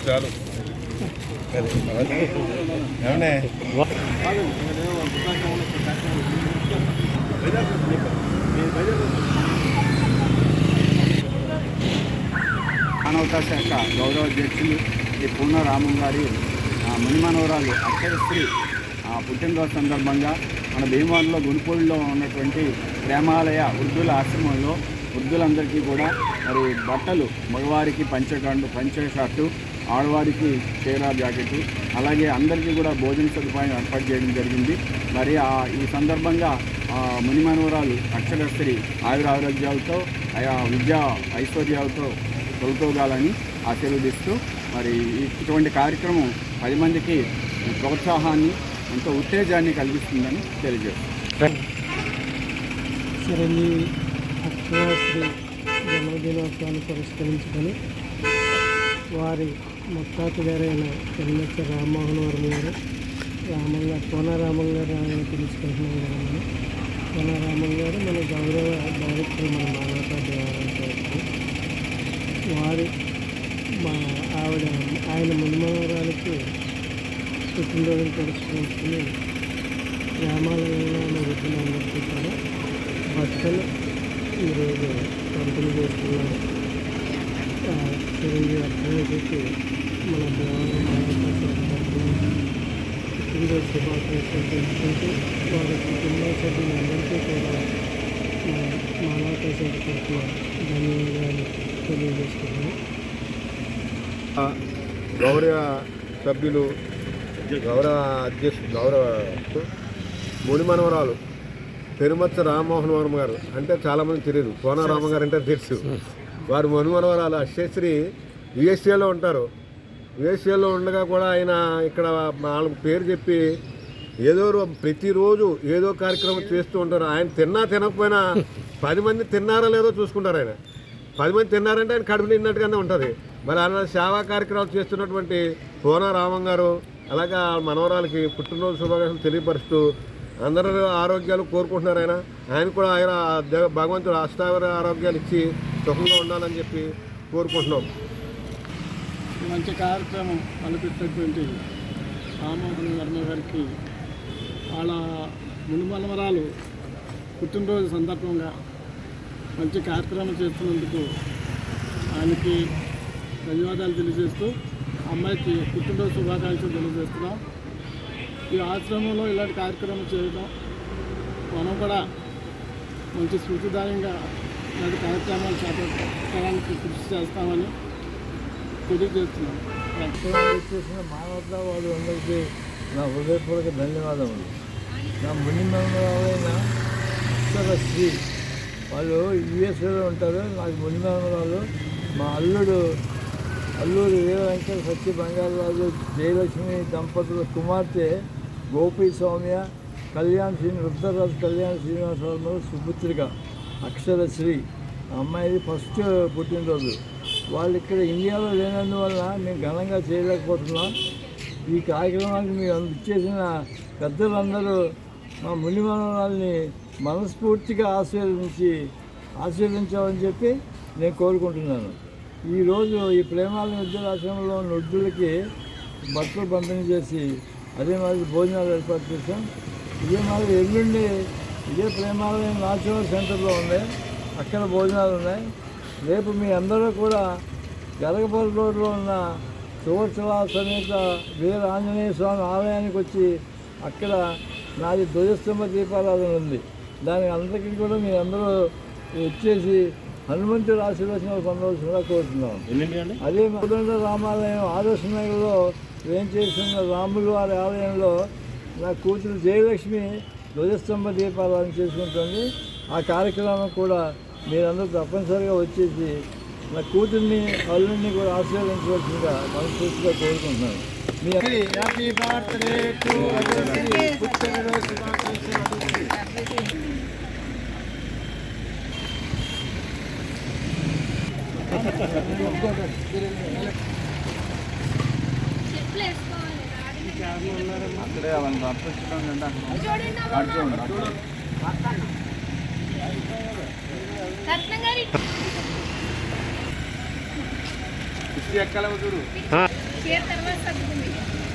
చాలు. ఏమన్నా మానవతా శాఖ గౌరవ అధ్యక్షులు శ్రీ పూర్ణ రామం గారి మునిమనవరాలు అక్షరశ్రీ పుట్టినరోజు సందర్భంగా మన భీమవరంలో గునుపూడిలో ఉన్నటువంటి ప్రేమాలయ వృద్ధుల ఆశ్రమంలో వృద్ధులందరికీ కూడా మరి బట్టలు మగవారికి పంచకాండు పంచ షర్టు ఆడవారికి చీర జాకెట్ అలాగే అందరికీ కూడా భోజన సదుపాయం ఏర్పాటు చేయడం జరిగింది. మరి ఆ ఈ సందర్భంగా ఆ, మునిమనవరాలు ఆయుర ఆయురారోగ్యాలతో ఆయా విద్యా ఐశ్వర్యాలతో తొలతోగాలని ఆశీర్వదిస్తూ మరి ఇటువంటి కార్యక్రమం పది మందికి ప్రోత్సాహాన్ని ఎంతో ఉత్తేజాన్ని కలిగిస్తుందని తెలియజేస్తాను చిరంజీవి అక్షరాశ్రీ జన్మదినోత్సవాన్ని పురస్కరించుకొని వారి ముత్తాత గారైన చెన్నచ్చ రామ్మోహన్ వర్మ గారు రామంగా కోన గారు ఆయన పిలుచుకుంటున్నాం కదా మనం. గారు మన గౌరవ డైరెక్టర్ మన మానవతా దేవాలయం వారి మా ఆవిడ ఆయన మునిమనవరాలకి పుట్టినరోజును పురస్కరించుకుని గ్రామాలలో ఉన్న అందరికీ కూడా బట్టలు ఈరోజు పంపిణీ చేస్తున్నారు. ఆ, చిరంజీవి అర్థమైతే మన దేవాలయం పుట్టినరోజు శుభాకాంక్షలు తెలుసుకుంటూ వారి కుటుంబ సభ్యులందరికీ కూడా మన మానవతా తరఫున ధన్యవాదాలు తెలియజేస్తున్నాను. గౌరవ సభ్యులు గౌరవ అధ్యక్షుడు గౌరవ మునిమనవరాలు పెరుమచ్చ రామ్మోహన్ వర్మ గారు. అంటే చాలామంది తెలియదు. కోన రామ గారు అంటే తెలుసు. వారు మనుమనవరాలు. అక్షయశ్రీ యుఎస్ఏలో ఉంటారు. యుఎస్ఏలో ఉండగా కూడా ఆయన ఇక్కడ వాళ్ళ పేరు చెప్పి ఏదో ప్రతిరోజు ఏదో కార్యక్రమం చేస్తూ ఉంటారు. ఆయన తిన్నా తినకపోయినా పది మంది తిన్నారా లేదో చూసుకుంటారు ఆయన. పది మంది తిన్నారంటే ఆయన కడుపు నిన్నట్టుగానే ఉంటుంది. మరి ఆయన సేవా కార్యక్రమాలు చేస్తున్నటువంటి కోన రామం గారు అలాగే ఆ మనవరాలకి పుట్టినరోజు శుభాకాంక్షలు తెలియపరుస్తూ అందరూ ఆరోగ్యాలు కోరుకుంటున్నారు ఆయన. ఆయన కూడా ఆయన దేవ- భగవంతుడు అష్టావర ఆరోగ్యాలు ఇచ్చి సుఖంగా ఉండాలని చెప్పి కోరుకుంటున్నాం. మంచి కార్యక్రమం కల్పించినటువంటి రామ్మోహన్ వర్మ గారికి వాళ్ళ మునుమలవరాలు పుట్టినరోజు సందర్భంగా మంచి కార్యక్రమం చేస్తున్నందుకు ఆయనకి ధన్యవాదాలు తెలియజేస్తూ అమ్మాయికి పుట్టినరోజు శుభాకాంక్షలు తెలియజేస్తున్నాం. ఈ ఆశ్రమంలో ఇలాంటి కార్యక్రమం చేయడం మనం కూడా మంచి స్ఫూర్తిదాయంగా ఇలాంటి కార్యక్రమాలు చేపట్టడానికి కృషి చేస్తామని తెలియజేస్తున్నాం. చేసిన మానవతావాదు అందరికీ నా హృదయపూర్వక ధన్యవాదములు. నా ముని మనవరాలైన అక్షర శ్రీ వాళ్ళు యుఎస్ఏలో ఉంటారు. నాకు ముని మనవరాలు మా అల్లుడు అల్లూరి వీరవెంకట సత్య బంగారరాజు జయలక్ష్మి దంపతుల కుమార్తె గోపి సౌమ్య కళ్యాణ్ శ్రీ రుద్రరాజు కళ్యాణ్ శ్రీనివాస వర్మ సుపుత్రిక అక్షర అమ్మాయిది ఫస్ట్ పుట్టినరోజు. వాళ్ళు ఇక్కడ ఇండియాలో లేనందువల్ల మేము ఘనంగా చేయలేకపోతున్నాం. ఈ కార్యక్రమానికి మీరు ఇచ్చేసిన పెద్దలందరూ మా ముని మనవరాల్ని మనస్ఫూర్తిగా ఆశీర్వదించి ఆశీర్వదించాలని చెప్పి నేను కోరుకుంటున్నాను. ఈరోజు ఈ ప్రేమాల విద్యాశ్రమంలో ఉన్న బట్టలు పంపిణీ చేసి అదే మాదిరి భోజనాలు ఏర్పాటు చేశాం. ఇదే మాదిరి ఎల్లుండి ఇదే ప్రేమాలయం నాచురల్ సెంటర్లో ఉంది అక్కడ భోజనాలు ఉన్నాయి. రేపు మీ అందరూ కూడా గరగపల్లి రోడ్లో ఉన్న సువర్చల సమేత వీర ఆంజనేయ స్వామి ఆలయానికి వచ్చి అక్కడ నాది ధ్వజస్తంభ దీపారాధన ఉంది. దానికి అందరికీ కూడా మీ అందరూ వచ్చేసి హనుమంతుడి ఆశీర్వచనాలు పొందవలసిందిగా కోరుతున్నాం అదే మొదటి రామాలయం ఆదర్శనగర్లో ఏం చేస్తున్న రాములు వారి ఆలయంలో నా కూతురు జయలక్ష్మి ధ్వజస్తంభ దీపారాధన చేసుకుంటుంది. ఆ కార్యక్రమం కూడా మీరందరూ తప్పనిసరిగా వచ్చేసి నా కూతుర్ని అల్లుడిని కూడా ఆశీర్వదించవలసిందిగా మనస్ఫూర్తిగా కోరుకుంటున్నాను. మీ హ్యాపీ బర్త్డే టు పుట్టినరోజు శుభాకాంక్షలు చెప్పులు వేసుకోవాలి అక్కడే వాళ్ళని పంపించడం చూడు తర్వాత